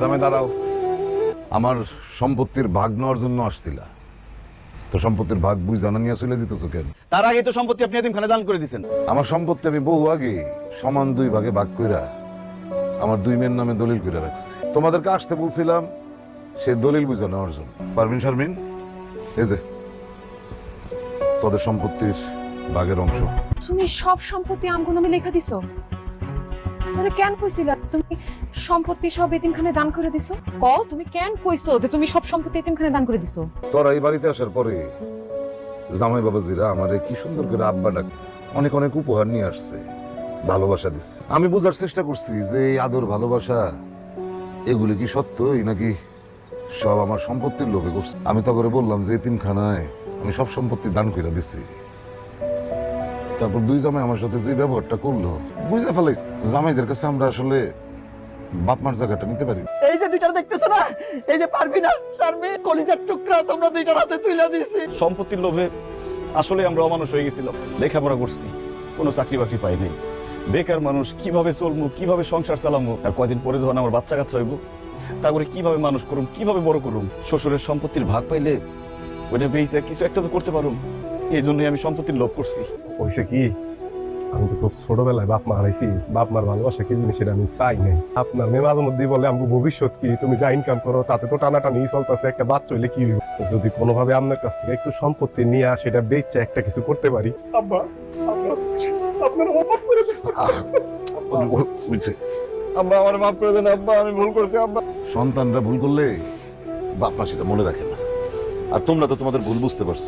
জামাই দাঁড়াও। আমার সম্পত্তির ভাগ নেওয়ার জন্য আসছিলা। তো সম্পত্তির ভাগ বুঝ জানা নিয়ে চলে যেতেছো কেন? তার আগে তো সম্পত্তি আপনি এতিমখানে দান করে দিয়েছেন আমার সম্পত্তি আমি বহু আগে সমান দুই ভাগে ভাগ কইরা আমার দুই মেয়ের নামে দলিল করে রাখছি। তোমাদেরকে আসতে বলছিলাম সে দলিল বুঝে নেওয়ার জন্য। পারভিন শারমিন এই যে তোদের সম্পত্তির ভাগের অংশ। তুমি সব সম্পত্তি আমগো নামে লেখা দিছো? তাহলে কেন কইছিলা? তুমি সম্পত্তি সব এতিমখানে দান করে দিছো? ক তুমি কেন কইছো যে তুমি সব সম্পত্তি এতিমখানে দান করে দিছো? তোরা এই বাড়িতে আসার পরে জামাই বাবাজিরা আমারে কি সুন্দর করে আব্বা ডাকছে অনেক অনেক উপহার নিয়ে আসছে ভালোবাসা দিচ্ছে। আমি বোঝার চেষ্টা করছি যে এই আদর ভালোবাসা এগুলি কি সত্যই নাকি সব আমার সম্পত্তির লোভে করছে? আমি তো করে বললাম যে এতিমখানায় আমি সব সম্পত্তি দান করে দিছি। তারপর দুই জামাই আমার সাথে যে ব্যবহারটা করল বুঝে ফেলাই জামাইদের কাছে আমরা আসলে বাপ মার জায়গাটা নিতে পারি এই যে দুইটা দেখতেছো না? এই যে পারবি না শারমি কলিজার টুকরা তোমরা দুইটার হাতে তুলে দিছি সম্পত্তির লোভে আসলে আমরা অমানুষ হয়ে গেছিলাম লেখাপড়া করছি কোনো চাকরি বাকরি পাই নাই। বেকার মানুষ কীভাবে চলবো কীভাবে সংসার চালাবো আর কয়দিন পরে যখন আমার বাচ্চা কাচ্চা হইব তারপরে কীভাবে মানুষ করুম কীভাবে বড় করুম? শ্বশুরের সম্পত্তির ভাগ পাইলে ওইটা বেঁচে কিছু একটা তো করতে পারুম। এই জন্যই আমি সম্পত্তির লোভ করছি। হয়েছে কি? আমি তো খুব ছোটবেলায় বাপ মা হারাইছি। বাপ মার ভালোবাসা কি জিনিস সেটা আমি পাই নাই। আপনার মেয়ে মাঝে মধ্যেই বলে আমাকে ভবিষ্যৎ কি? তুমি যা ইনকাম করো তাতে তো টানাটানি চলতেছে। একটা বাচ্চা হইলে কি যদি কোনোভাবে আপনার কাছ থেকে একটু সম্পত্তি নিয়ে সেটা বেচে একটা কিছু করতে পারি। আব্বা আপনার আপনার করে বুঝছে। আব্বা আমার মাফ করে দেন আব্বা আমি ভুল করছি আব্বা। সন্তানরা ভুল করলে বাপ মা সেটা মনে রাখে না। আর তোমরা তো তোমাদের ভুল বুঝতে পারছ।